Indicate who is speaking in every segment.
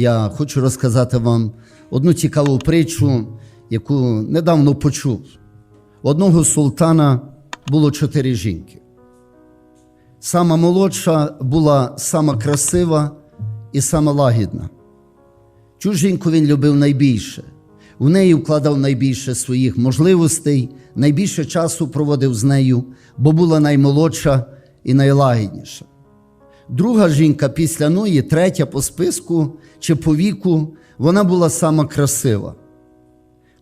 Speaker 1: Я хочу розказати вам одну цікаву притчу, яку недавно почув. У одного султана було чотири жінки. Сама молодша була сама красива і сама лагідна. Цю жінку він любив найбільше. В неї вкладав найбільше своїх можливостей, найбільше часу проводив з нею, бо була наймолодша і найлагідніша. Друга жінка після Ної, третя по списку чи по віку, вона була сама красива.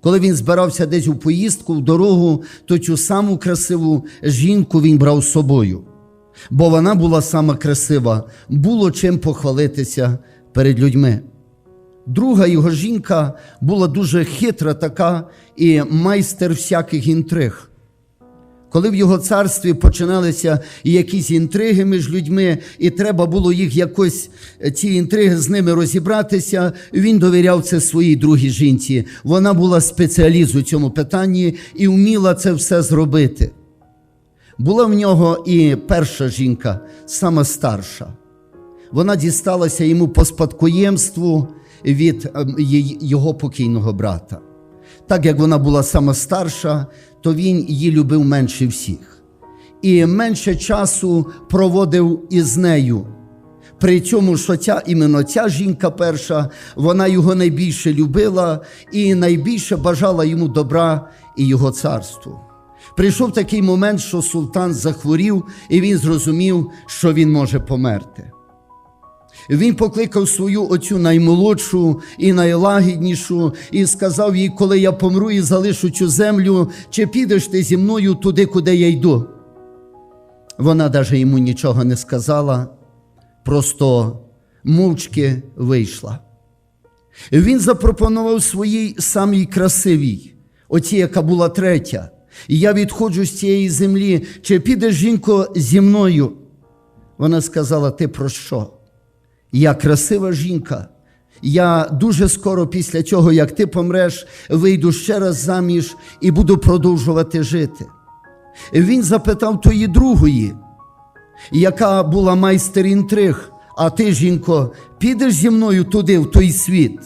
Speaker 1: Коли він збирався десь у поїздку, в дорогу, то цю саму красиву жінку він брав з собою, бо вона була сама красива, було чим похвалитися перед людьми. Друга його жінка була дуже хитра така і майстер всяких інтриг. Коли в його царстві починалися якісь інтриги між людьми, і треба було їх якось е, ці інтриги з ними розібратися, він довіряв це своїй другій жінці. Вона була спеціаліст у цьому питанні і вміла це все зробити. Була в нього і перша жінка, сама старша. Вона дісталася йому по спадкоємству від ем, його покійного брата. Так як вона була сама старша, то він її любив менше всіх. І менше часу проводив із нею. При цьому, що ця іменно ця жінка перша, вона його найбільше любила і найбільше бажала йому добра і його царству. Прийшов такий момент, що султан захворів, і він зрозумів, що він може померти. Він покликав свою оцю наймолодшу і найлагіднішу і сказав їй, коли я помру і залишу цю землю, чи підеш ти зі мною туди, куди я йду. Вона навіть йому нічого не сказала, просто мовчки вийшла. Він запропонував своїй самій красивій, оці, яка була третя. І я відходжу з цієї землі, чи підеш жінко зі мною? Вона сказала: Ти про що? Я красива жінка. Я дуже скоро після цього, як ти помреш, вийду ще раз заміж і буду продовжувати жити. Він запитав тої другої, яка була майстер інтриг, а ти, жінко, підеш зі мною туди, в той світ?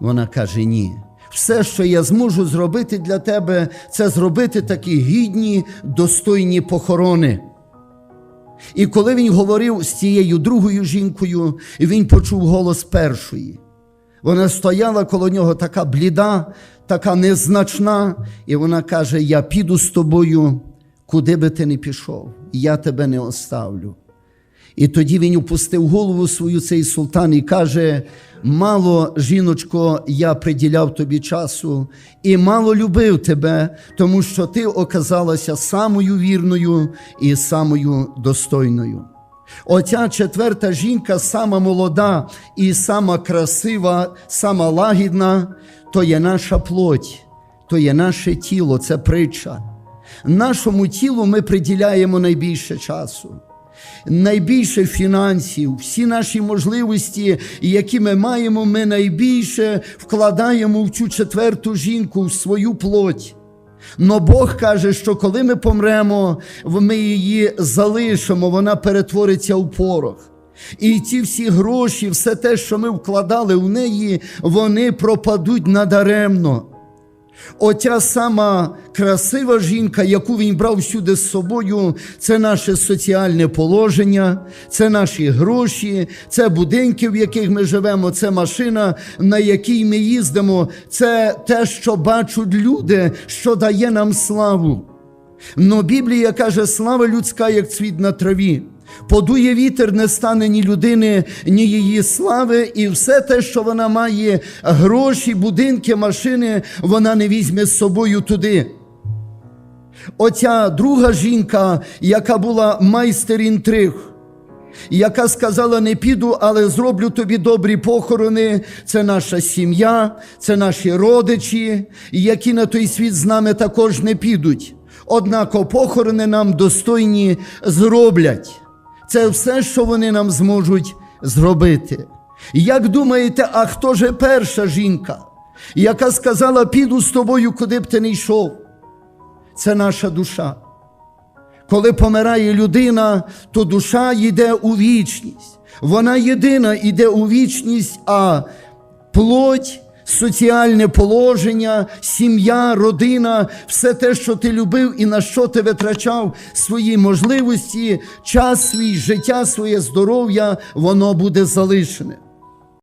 Speaker 1: Вона каже: ні. Все, що я зможу зробити для тебе, це зробити такі гідні, достойні похорони. І коли він говорив з цією другою жінкою, він почув голос першої. Вона стояла коло нього така бліда, така незначна, і вона каже: Я піду з тобою, куди би ти не пішов, я тебе не оставлю. І тоді він опустив голову свою цей султан і каже: Мало, жіночко, я приділяв тобі часу і мало любив тебе, тому що ти оказалася самою вірною і самою достойною. Оця четверта жінка, сама молода і сама красива, сама лагідна, то є наша плоть, то є наше тіло, це притча. Нашому тілу ми приділяємо найбільше часу найбільше фінансів, всі наші можливості, які ми маємо, ми найбільше вкладаємо в цю четверту жінку, в свою плоть. Но Бог каже, що коли ми помремо, ми її залишимо, вона перетвориться в порох. І ці всі гроші, все те, що ми вкладали в неї, вони пропадуть надаремно. Оця сама красива жінка, яку він брав всюди з собою, це наше соціальне положення, це наші гроші, це будинки, в яких ми живемо, це машина, на якій ми їздимо, це те, що бачать люди, що дає нам славу. Но Біблія каже, слава людська, як цвіт на траві. Подує вітер, не стане ні людини, ні її слави, і все те, що вона має, гроші, будинки, машини, вона не візьме з собою туди. Оця друга жінка, яка була майстер інтриг, яка сказала: не піду, але зроблю тобі добрі похорони. Це наша сім'я, це наші родичі, які на той світ з нами також не підуть. Однак похорони нам достойні зроблять. Це все, що вони нам зможуть зробити. Як думаєте, а хто же перша жінка, яка сказала, піду з тобою, куди б ти не йшов? Це наша душа. Коли помирає людина, то душа йде у вічність. Вона єдина іде у вічність, а плоть, соціальне положення, сім'я, родина, все те, що ти любив і на що ти витрачав свої можливості, час свій, життя своє, здоров'я, воно буде залишене.